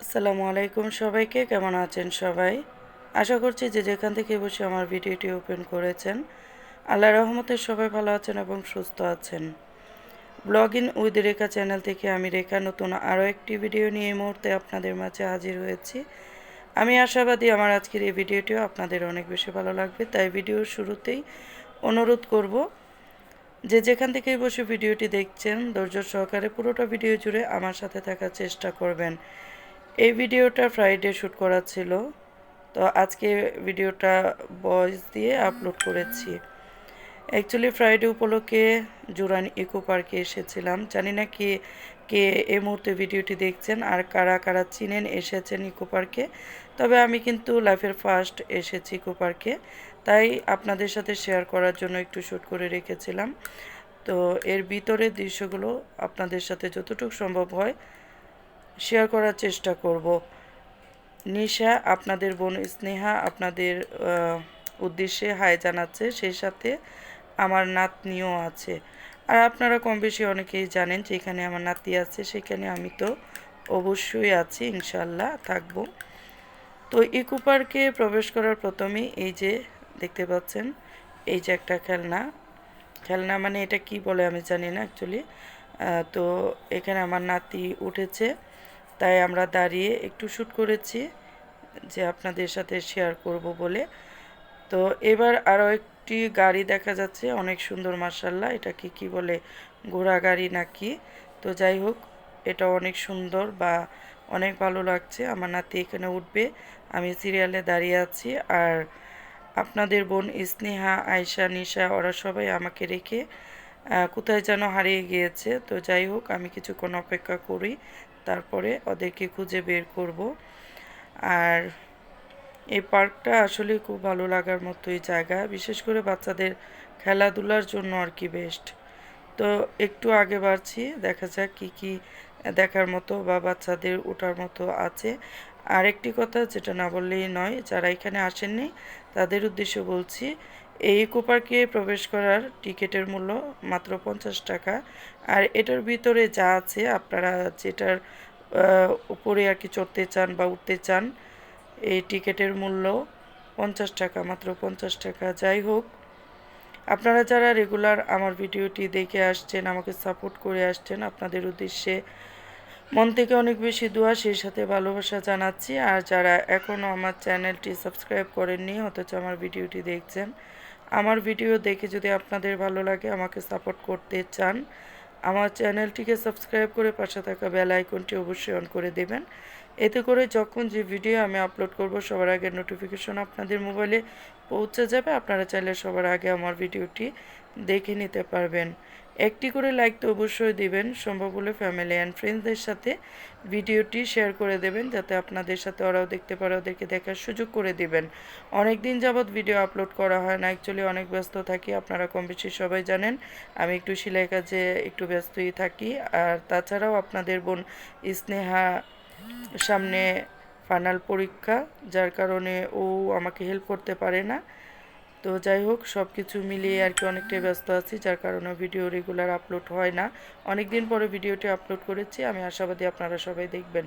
আসসালামু আলাইকুম সবাইকে কেমন আছেন সবাই? আশা করছি যে যেখান থেকে বসে আমার ভিডিওটি ওপেন করেছেন আল্লাহ রহমতে সবাই ভালো আছেন এবং সুস্থ আছেন। Blog in with Rekha channel থেকে আমি রেখা নতুন আরও একটি ভিডিও নিয়ে এই মুহূর্তে আপনাদের মাঝে হাজির হয়েছি। আমি আশাবাদী আমার আজকের এই ভিডিওটিও আপনাদের অনেক বেশি ভালো লাগবে তাই ভিডিওর শুরুতেই অনুরোধ করব যে যেখান থেকেই বসে ভিডিওটি দেখছেন, ধৈর্য সহকারে পুরোটা ভিডিও জুড়ে আমার সাথে থাকার চেষ্টা করবেন। এই ভিডিওটা ফ্রাইডে শ্যুট করা ছিল। তো আজকে ভিডিওটা ভয়েস দিয়ে আপলোড করেছি। অ্যাকচুয়ালি ফ্রাইডে উপলক্ষে জুরান ইকো পার্কে এসেছিলাম। জানি না কে কে এই মুহূর্তে ভিডিওটি দেখছেন আর কারা কারা চিনেন, এসেছেন ইকো পার্কে। তবে আমি কিন্তু লাইফের ফার্স্ট এসেছি ইকো পার্কে। তাই আপনাদের সাথে শেয়ার করার জন্য একটু শ্যুট করে রেখেছিলাম। তো এর ভিতরের দৃশ্যগুলো আপনাদের সাথে যতটুকু সম্ভব হয় শেয়ার করার চেষ্টা করব। নিশা, আপনাদের বোন স্নেহা, আপনাদের উদ্দেশ্যে হাই জানাচ্ছে, সেই সাথে আমার নাতনিও আছে। আর আপনারা কম বেশি অনেকেই জানেন যে এখানে আমার নাতি আছে, সেখানে আমি তো অবশ্যই আছি ইনশাল্লাহ থাকব। তো ইকো পার্কে প্রবেশ করার প্রথমেই এই যে দেখতে পাচ্ছেন? এই যে একটা খেলনা। খেলনা মানে এটা কি বলে আমি জানি না অ্যাকচুয়ালি তো এখানে আমার নাতি উঠেছে। তাই আমরা দাঁড়িয়ে একটু শ্যুট করেছি যে আপনাদের সাথে শেয়ার করব বলে। তো এবার আরও একটি গাড়ি দেখা যাচ্ছে। অনেক সুন্দর মার্শাল্লাহ এটা কি কি বলে? ঘোড়া গাড়ি নাকি? তো যাই হোক, এটা অনেক সুন্দর বা অনেক ভালো লাগছে। আমার নাতি এখানে উঠবে। আমি সিরিয়ালে দাঁড়িয়ে আছি। আর আপনাদের বোন স্নেহা, আয়শা, নিশা, ওরা সবাই আমাকে রেখে কোথায় যেন হারিয়ে গিয়েছে। তো যাই হোক, আমি কিছুক্ষণ অপেক্ষা করি, তারপরে ওদেরকে খুঁজে বের করব। আর এই পার্কটা আসলে খুব ভালো লাগার মতোই জায়গা, বিশেষ করে বাচ্চাদের খেলাধুলার জন্য আর কি বেস্ট তো একটু আগে বাড়ছি, দেখা যাক কি কি দেখার মতো বা বাচ্চাদের ওঠার মতো আছে। আর একটি কথা যেটা না বললেই নয়, যারা এখানে আসেননি তাদের উদ্দেশ্যে বলছি, এই ইকো পার্কে প্রবেশ করার টিকিটের মূল্য মাত্র পঞ্চাশ টাকা। আর এটার ভিতরে যা আছে, আপনারা যেটার উপরে আর কি চড়তে চান বা উঠতে চান, এই টিকিটের মূল্য পঞ্চাশ টাকা, মাত্র পঞ্চাশ টাকা। যাই হোক, আপনারা যারা রেগুলার আমার ভিডিওটি দেখে আসছেন, আমাকে সাপোর্ট করে আসছেন, আপনাদের উদ্দেশ্যে মন থেকে অনেক বেশি দোয়া, সেই সাথে ভালোবাসা জানাচ্ছি। আর যারা এখনও আমার চ্যানেলটি সাবস্ক্রাইব করেননি, অথচ আমার ভিডিওটি দেখছেন, আমার ভিডিও দেখে যদি আপনাদের ভালো লাগে, আমাকে সাপোর্ট করতে চান, আমার চ্যানেলটিকে সাবস্ক্রাইব করে পাশে থাকা বেল আইকনটি অবশ্যই অন করে দেবেন। এতে করে যখন যে ভিডিও আমি আপলোড করব, সবার আগে নোটিফিকেশন আপনাদের মোবাইলে পৌঁছে যাবে। আপনারা চাইলে সবার আগে আমার ভিডিওটি দেখে নিতে পারবেন। একটি করে লাইক তো অবশ্যই দিবেন। সম্ভব হলে ফ্যামিলি অ্যান্ড ফ্রেন্ডসদের সাথে ভিডিওটি শেয়ার করে দেবেন, যাতে আপনাদের সাথে ওরাও দেখতে পারে, ওদেরকে দেখার সুযোগ করে দিবেন। অনেক দিন যাবৎ ভিডিও আপলোড করা হয় না অ্যাকচুয়ালি অনেক ব্যস্ত থাকি, আপনারা কম বেশি সবাই জানেন, আমি একটু সেলাই কাজে একটু ব্যস্তই থাকি। আর তাছাড়াও আপনাদের বোন স্নেহা সামনে ফাইনাল পরীক্ষা, যার কারণে ও আমাকে হেল্প করতে পারে না। তো যাই হোক সব কিছু মিলিয়ে আর কি অনেকটাই ব্যস্ত আছি, যার কারণে ভিডিও রেগুলার আপলোড হয় না। অনেকদিন পরে ভিডিওটি আপলোড করেছি, আমি আশাবাদী আপনারা সবাই দেখবেন।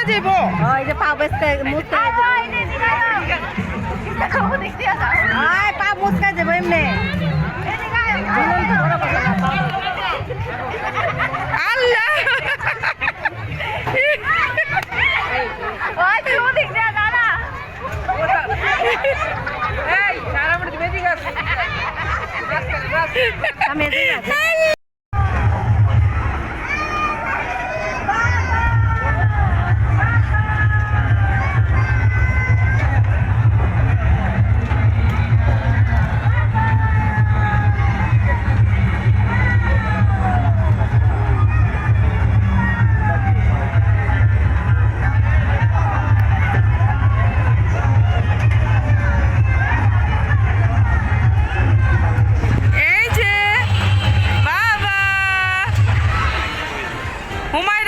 হাত পা মুচকে যাব। পা মুচকা যাব এমনি। আল্লাহ Oh my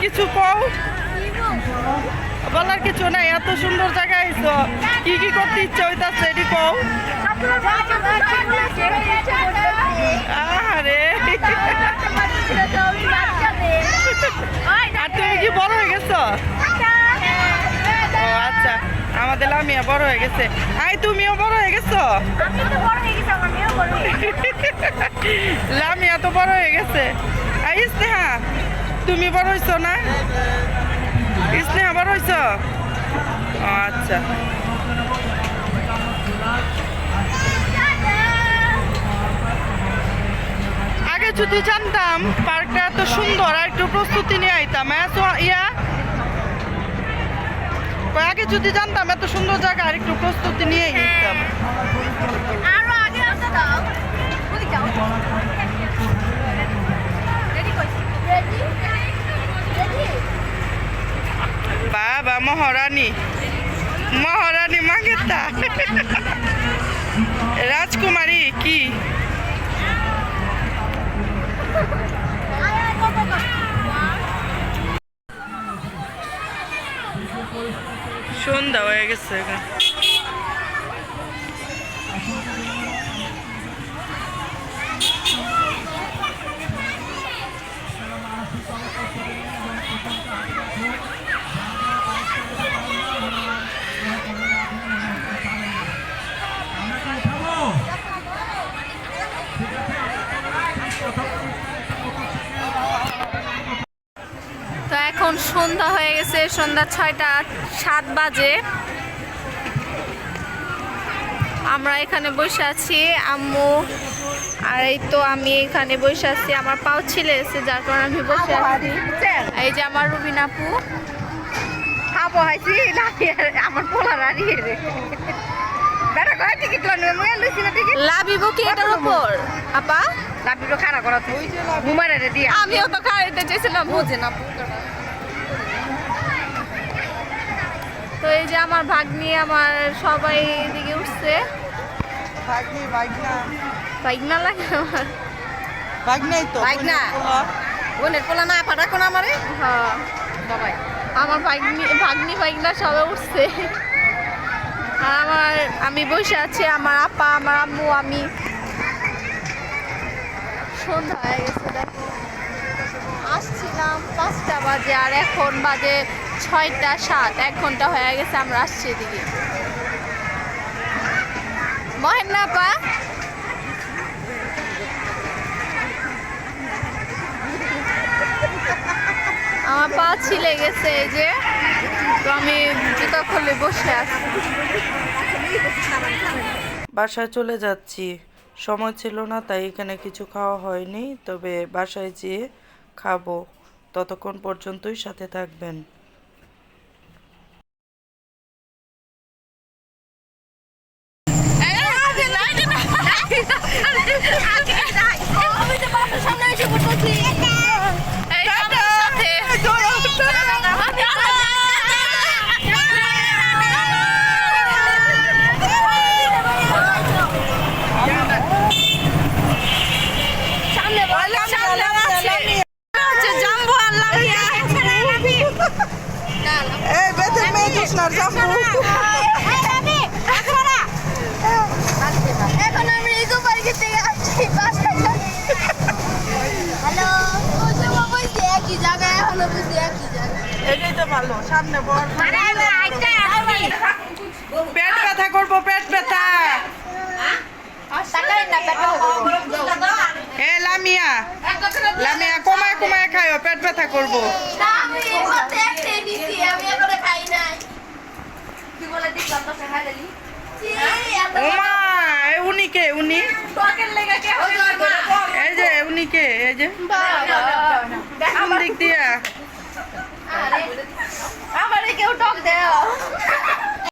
কিছু কও? বলার কিছু নাই এত সুন্দর জায়গা আইছো। কি কি করতে ইচ্ছা হইতাছে এটি কও? আরে তুমি কি বড় হয়ে গেছো ও আচ্ছা আমাদের লামিয়া বড় হয়ে গেছে। আই, তুমিও বড় হয়ে গেছো? লামিয়া তো বড় হয়ে গেছে। আই, স্নেহা, তুমি বড় হইছো না? স্নেহা, বড় হইছো? ও আচ্ছা। আগে যদি জানতাম, পার্কটা এত সুন্দর, আর একটু প্রস্তুতি নিয়ে আইতাম এত ইয়া? আগে যদি জানতাম এত সুন্দর জায়গা আর একটু প্রস্তুতি নিয়ে রেডি বাবা মহারানী। মহারানী মাগেতা রাজকুমারী কি? সন্ধ্যা হয়ে গেছে সন্ধ্যা হয়ে গেছে সন্ধ্যা ছয়টা সাত বাজে। আমরা এখানে বসে আছি আম্মু। আর এই তো আমি এখানে বসে আছি আমার পাও ছিলে এসে যার কারণে আমি বসে আছি। এই যে আমার রুবিন আপু। খাব হাইছি আমার পোলা রাড়িয়ে রে। বেটা কয় টিকিট লানো মুই লইছি না টিকিট লাভিব কি এটার উপর? আপা? লাফিটো খাড়া করা তুই ঘুমারে দিয়া। আমিও তো খাইতে চেয়েছিলাম বুঝে না। তো এই যে আমার ভাগ্নি আমার সবাই এদিকে উঠছে। ভাগ্নি ভাগনা। বাইক না লাগে আমার। ভাগনাই তো ভাগনা। বোনের পোলা। না পাঠা কোন আমারে। হ্যাঁ বাবাই। আমার ভাগ্নি ভাগ্নি ভাগ্না সবাই উঠছে। আর আমার আমি বসে আছি আমার আপা আমার আম্মু আমি। সন্ধ্যা হয়ে গেছে দেখো। আসছিলাম পাঁচটা বাজে আর এখন বাজে ছয়টা সাত, এক ঘণ্টা হয়ে গেছে, আমরা আসছি এদিকে। আমার পা ছিলে গেছে, এই যে। তো আমি জুতা খুলে বসে আছি। বাসায় চলে যাচ্ছি। সময় ছিল না, তাই এখানে কিছু খাওয়া হয়নি। তবে বাসায় যেয়ে খাব। ততক্ষণ পর্যন্তই সাথে থাকবেন এই আমার সাথে সামনে বল সামনে আছে হচ্ছে জাম্বু আর লামিয়া এই বেতে মেয়ে কৃষ্ণার জাম্বু এখন আমি ইকো পার্কে থেকে আসছি বাসায় হ্যালো ওসব বলছি একই জায়গায় এখনও বুঝি একই জায়গায় এটাই তো ভালো সামনে পেট ব্যথা করব পেট ব্যথা। এ লামিয়া লামিয়া কমায় কমায় খাইও পেট ব্যথা করব। উনি কে উনি? এই যে উনি কে এই যে? দিক দিয়া? আমারে কেউ টক দেও।